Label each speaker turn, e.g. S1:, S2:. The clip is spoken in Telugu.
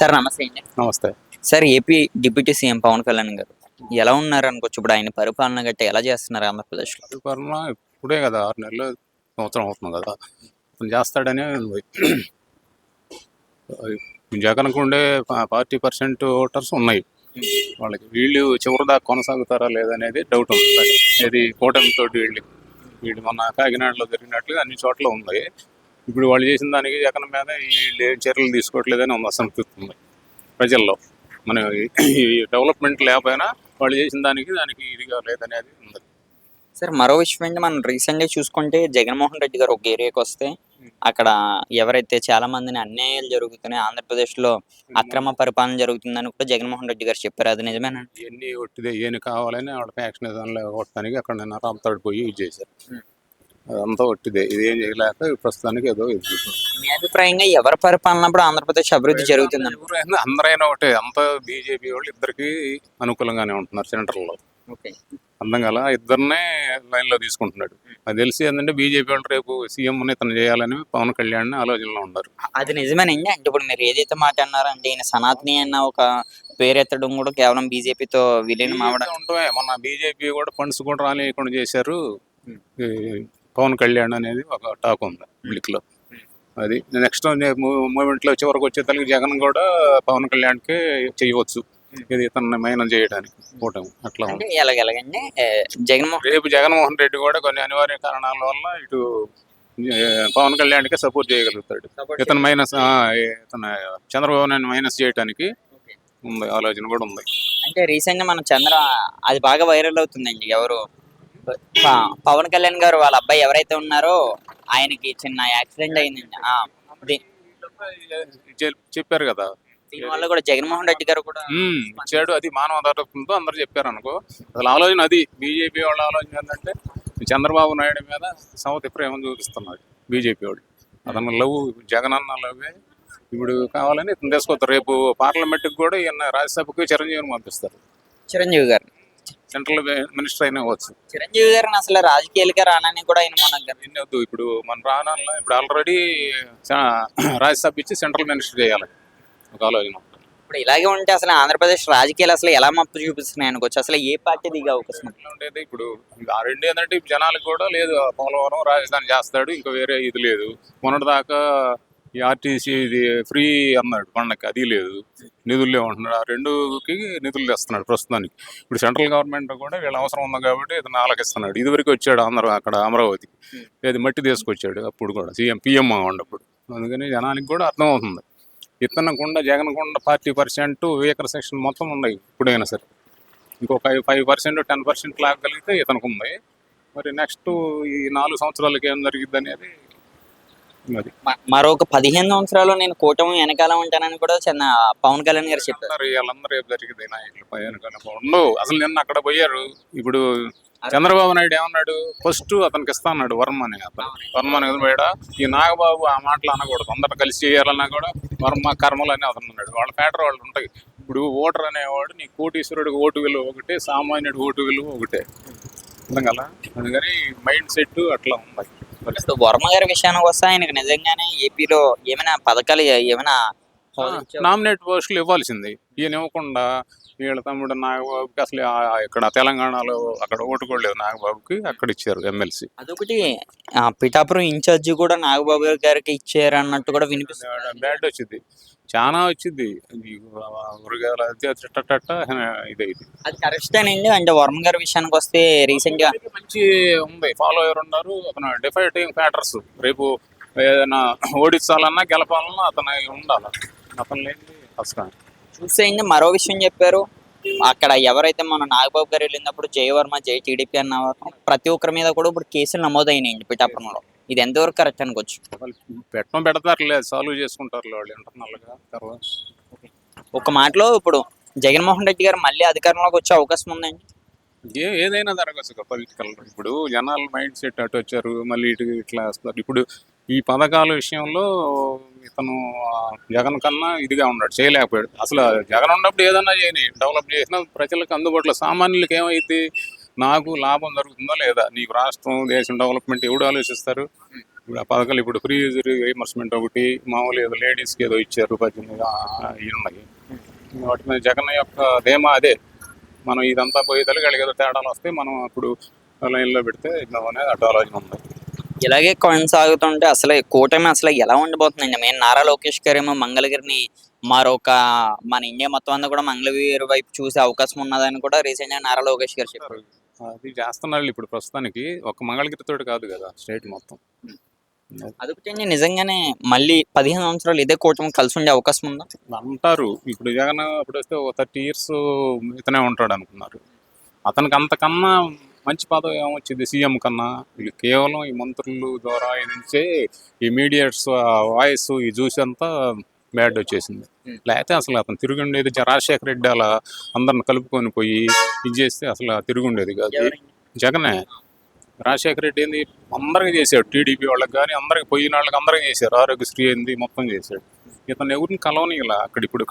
S1: సార్ నమస్తే అండి.
S2: నమస్తే.
S1: Sir AP deputy CM Pawan Kalyan garu ఎలా ఉన్నారు అనుకోవచ్చు ఇప్పుడు ఆయన పరిపాలన గట్ట ఎలా చేస్తున్నారు ఆంధ్రప్రదేశ్లో?
S2: పరిపాలన ఇప్పుడే కదా ఆరు నెలలు సంవత్సరం అవుతుంది కదా. అతను చేస్తాడనే జగన్కు ఉండే ఫార్టీ పర్సెంట్ ఓటర్స్ ఉన్నాయి. వాళ్ళకి వీళ్ళు చివరి దాకా కొనసాగుతారా లేదనేది డౌట్ ఉంది. ఇది కూటమితో వీళ్ళు వీళ్ళు మొన్న కాకినాడలో జరిగినట్లుగా అన్ని చోట్ల ఉంది. ఇప్పుడు వాళ్ళు చేసిన దానికి జగన్ మీద వీళ్ళు ఏం చర్యలు తీసుకోవట్లేదని ఉంది అసంతృప్తి ఉంది ప్రజల్లో. మన ఈ డెవలప్మెంట్ లేకపోయినా వాళ్ళు చేసిన దానికి దానికి ఇదిగా లేదనేది ఉంది.
S1: సార్ మరో విషయం ఏంటి? మనం రీసెంట్గా చూసుకుంటే జగన్మోహన్ రెడ్డి గారు ఒక ఏరియాకి వస్తే అక్కడ ఎవరైతే చాలా మందిని అన్యాయాలు జరుగుతున్నాయి ఆంధ్రప్రదేశ్లో అక్రమ పరిపాలన జరుగుతుందని కూడా జగన్మోహన్ రెడ్డి గారు చెప్పారు. అది నిజమేనా?
S2: ఇవన్నీ ఒట్టిదే ఏమి కావాలని వాళ్ళ ఫ్యాక్షనిజంలో కొట్టడానికి అక్కడ నేను రామతాడు పోయి ఇది చేశారు. అదంతా ఒట్టిదే. ఇది ఏం చేయలేక ప్రస్తుతానికి ఏదో ఇది
S1: మీ అభిప్రాయంగా ఎవరి పరిపాలన అప్పుడు ఆంధ్రప్రదేశ్ అభివృద్ధి జరుగుతుంది?
S2: అందరైనా ఒకటే. అంత బీజేపీ వాళ్ళు ఇద్దరికి అనుకూలంగానే ఉంటున్నారు సెంటర్లో
S1: ఓకే.
S2: అందం గల ఇద్దరినే లైన్లో తీసుకుంటున్నాడు. అది తెలిసి ఏంటంటే బీజేపీ వాళ్ళు రేపు సీఎం ఇతను చేయాలని పవన్ కళ్యాణ్ ఆలోచనలో ఉన్నారు.
S1: అది నిజమేనండి అంటే ఇప్పుడు మీరు ఏదైతే మాట అన్నారో అంటే ఈయన సనాతని అన్న ఒక పేరెత్తడం కూడా కేవలం బీజేపీతో విలీనం అవడం
S2: ఉంటే మొన్న బీజేపీ కూడా ఫండ్స్ కూడా రానియకుండా చేశారు. పవన్ కళ్యాణ్ అనేది ఒక టాక్ ఉంది పబ్లిక్లో అది నెక్స్ట్ మూమెంట్లో చివరికి వచ్చే తల్లి జగన్ కూడా పవన్ కళ్యాణ్కి చేయవచ్చు. ఇది ఇతన్ని మైనం చేయడానికి కూటమి అట్లా ఉంది.
S1: అంటే ఎలాగ ఎలాగండి ఏ, జగన్మోహన్
S2: రేపు జగన్మోహన్ రెడ్డి కూడా కొన్ని అనివార్య కారణాల వల్ల ఇటు పవన్ కళ్యాణ్కి సపోర్ట్ చేయగలుగుతాడు. ఇతను మైనస్ ఇతను చంద్రబాబు నాయుడు మైనస్ చేయడానికి ఉంది ఆలోచన కూడా ఉంది.
S1: అంటే రీసెంట్గా మనం చంద్ర అది బాగా వైరల్ అవుతుందండి ఎవరు? పవన్ కళ్యాణ్ గారు వాళ్ళ అబ్బాయి ఎవరైతే ఉన్నారో ఆయనకి చిన్న యాక్సిడెంట్ అయిందండి.
S2: చెప్పారు కదా.
S1: దీనివల్ల కూడా జగన్మోహన్ రెడ్డి గారు కూడా
S2: ఇచ్చాడు. అది మానవ ధరత్వంతో అందరు చెప్పారు అనుకో. అసలు ఆలోచన అది. బీజేపీ వాళ్ళ ఆలోచన ఏంటంటే చంద్రబాబు నాయుడు మీద సౌత్ ప్రేమ చూపిస్తున్నాడు బీజేపీ వాళ్ళు. అతను లవ్ జగన్ అన్న లవ్వే. ఇప్పుడు కావాలని ఇతను తీసుకొస్తారు. రేపు పార్లమెంట్కి కూడా ఈయన రాజ్యసభకు చిరంజీవిని పంపిస్తారు.
S1: చిరంజీవి గారు
S2: సెంట్రల్ మినిస్టర్ అయినా అవ్వచ్చు.
S1: చిరంజీవి గారిని అసలు రాజకీయాలకే రానని కూడా ఆయన మన
S2: ఎన్ని వద్దు ఇప్పుడు మన రానాల్లో ఇప్పుడు ఆల్రెడీ రాజ్యసభ ఇచ్చి సెంట్రల్ మినిస్టర్ చేయాలి. ఒక ఆలోచన.
S1: ఇప్పుడు ఇలాగే ఉంటే అసలు ఆంధ్రప్రదేశ్ రాజకీయాలు అసలు ఎలా మప్పు చూపిస్తున్నాయి అనుకోవచ్చు? అసలు ఏ పార్టీ దిగే అవకాశం
S2: ఉండేది ఇప్పుడు ఆ రెండు ఏంటంటే జనాలకు కూడా లేదు పోలవరం రాజధాని చేస్తాడు ఇంకా వేరే ఇది లేదు. మొన్నటి దాకా ఈ ఆర్టీసీ ఇది ఫ్రీ అన్నాడు. పండగకి అది లేదు. నిధులు లేవంటున్నాడు. ఆ రెండుకి నిధులు తెస్తున్నాడు ప్రస్తుతానికి. ఇప్పుడు సెంట్రల్ గవర్నమెంట్ కూడా వీళ్ళ అవసరం ఉంది కాబట్టి ఇతను ఆలకిస్తున్నాడు. ఇదివరకు వచ్చాడు ఆంధ్ర అక్కడ అమరావతికి ఇది మట్టి తీసుకొచ్చాడు అప్పుడు కూడా. సీఎం పిఎం ఉండప్పుడు అందుకని జనానికి కూడా అర్థమవుతుంది. ఇతనకుండా కొండ ఫార్టీ పర్సెంట్ వీకర్ సెక్షన్ మొత్తం ఉన్నాయి ఇప్పుడైనా సరే. ఇంకొక ఫైవ్ పర్సెంట్ టెన్ పర్సెంట్ లాగలిగితే ఇతనికి ఉంది. మరి నెక్స్ట్ ఈ నాలుగు సంవత్సరాలకి ఏం జరిగిద్ది అనేది
S1: మరొక పదిహేను సంవత్సరాలు నేను కూటమి వెనకాల ఉంటానని కూడా చిన్న పవన్ కళ్యాణ్ గారు చెప్పారు.
S2: వీళ్ళందరూ జరిగింది? నాయకులు అసలు నిన్న అక్కడ పోయారు. ఇప్పుడు చంద్రబాబు నాయుడు ఏమన్నాడు? ఫస్ట్ అతనికి ఇస్తా అన్నాడు వర్మ అని. అతను వర్మ అనేది పోయాడా? ఈ నాగబాబు ఆ మాటలు అనకూడదు. అందరు కలిసి చేయాలన్నా కూడా వర్మ కర్మలు అని అతను అన్నాడు. వాళ్ళ పేటర్ వాళ్ళు ఉంటాయి. ఇప్పుడు ఓటర్ అనేవాడు నీ కోటీశ్వరుడికి ఓటు విలువ ఒకటే సామాన్యుడి ఓటు విలువ ఒకటే. అర్థం కదా అందుకని మైండ్ సెట్ అట్లా ఉంది.
S1: వర్మ గారి విషయానికి వస్తే ఆయనకు నిజంగానే ఏపీలో ఏమైనా పథకాలు ఏమైనా
S2: నామినేట్ పోస్టులు ఇవ్వాల్సింది. ఈయన ఇవ్వకుండా వీళ్ళ తమ్ముడు నాగబాబుకి అసలు ఇక్కడ తెలంగాణలో అక్కడ ఓటు కూడా లేదు నాగబాబుకి అక్కడ ఇచ్చారు ఎమ్మెల్సీ.
S1: అదొకటి పిఠాపురం ఇన్ఛార్జి కూడా నాగబాబు గారికి ఇచ్చారు అన్నట్టు కూడా వినిపిస్తుంది.
S2: బ్యాడ్ వచ్చింది. చాలా వచ్చింది. ఈ మృగాల టట్ట ఇది ఇది.
S1: అది కరెక్టేనండి అంటే వర్మ గారి విషయానికి వస్తే రీసెంట్గా
S2: మంచి ఉంది. ఫాలోయర్ ఉన్నారు. అతను డిఫైటింగ్ ఫ్యాక్టర్స్ రేపు ఏదైనా ఓడించాలన్నా గెలపాలన్నా అతను ఉండాలి. అతను లేని కష్టం
S1: చూస్తే అండి మరో విషయం చెప్పారు. అక్కడ ఎవరైతే మన నాగబాబు గారు వెళ్ళినప్పుడు జయవర్మ జై టీడీపీ అన్నవారు ప్రతి ఒక్కరి మీద కూడా ఇప్పుడు కేసులు నమోదైనాయండి పిఠాపురంలో. ఇది ఎంతవరకు కరెక్ట్ అనుకోవచ్చు?
S2: పెట్టడం పెడతారు లేదు సాల్వ్ చేసుకుంటారు వాళ్ళు ఇంటర్నల్గా.
S1: ఒక మాటలో ఇప్పుడు జగన్మోహన్ రెడ్డి గారు మళ్ళీ అధికారంలోకి వచ్చే అవకాశం ఉందండి
S2: ఏ ఏదైనా జరగచ్చు పొలిటికల్ ఇప్పుడు జనాల మైండ్ సెట్ అటు వచ్చారు మళ్ళీ ఇటు ఇట్లా వస్తారు ఇప్పుడు ఈ పథకాల విషయంలో ఇతను జగన్ కన్నా ఇదిగా ఉన్నాడు చేయలేకపోయాడు. అసలు జగన్ ఉన్నప్పుడు ఏదన్నా చేయని డెవలప్ చేసినా ప్రజలకు అందుబాటులో సామాన్యులకు ఏమైంది నాకు లాభం జరుగుతుందా లేదా? నీకు రాష్ట్రం దేశం డెవలప్మెంట్ ఎవడు ఆలోచిస్తారు? ఇప్పుడు ఆ పథకాలు ఇప్పుడు ఫ్రీ రీఎంబర్స్మెంట్ ఒకటి మామూలు ఏదో లేడీస్కి ఏదో ఇచ్చారు పద్దెనిమిది ఇవి ఉన్నాయి. వాటి మీద జగన్ యొక్క ధీమా అదే. మనం ఇదంతా పోయే తల్లి ఏదో తేడాలు వస్తే మనం ఇప్పుడు లైన్లో పెడితే ఇద్దాం అనేది అటు ఆలోచన ఉంది.
S1: ఇలాగే కొనసాగుతుంటే అసలు కూటమి అసలు ఎలా ఉండబోతుందండి మెయిన్ నారా లోకేష్ గారు ఏమో మంగళగిరిని మరొక మన ఇండియా మొత్తం అంతా కూడా మంగళగిరి వైపు చూసే అవకాశం ఉన్నదని కూడా రీసెంట్గా నారా లోకేష్ గారు చెప్పారు.
S2: అది చేస్తున్నారు ఇప్పుడు ప్రస్తుతానికి. ఒక మంగళగిరితోటి కాదు కదా స్టేట్ మొత్తం.
S1: అదొకటి నిజంగానే మళ్ళీ పదిహేను సంవత్సరాలు ఇదే కూటమి కలిసి ఉండే అవకాశం ఉందా?
S2: అంటారు. ఇప్పుడు జగన్ ఇప్పుడు వస్తే ఒక థర్టీ ఇయర్స్ ఇతనే ఉంటాడు అనుకున్నారు. అతనికి అంతకన్నా మంచి పదవి ఏమొచ్చింది సీఎం కన్నా. వీళ్ళు కేవలం ఈ మంత్రులు ద్వారా నుంచే ఈ మీడియాస్ వాయిస్ ఈ చూసి అంతా బ్యాడ్ వచ్చేసింది. లేకపోతే అసలు అతను తిరుగుండేది రాజశేఖర రెడ్డి అలా అందరిని కలుపుకొని పోయి ఇది చేస్తే అసలు తిరుగుండేది కాదు. జగనే. రాజశేఖర రెడ్డి ఏంది? అందరికి చేశాడు. టీడీపీ వాళ్ళకి కానీ అందరికి పోయిన వాళ్ళకి అందరికి చేశారు ఆరోగ్యశ్రీ ఏంది? మొత్తం చేశాడు. ఇతను ఎవరిని కలవని ఇలా అక్కడ ఇప్పుడు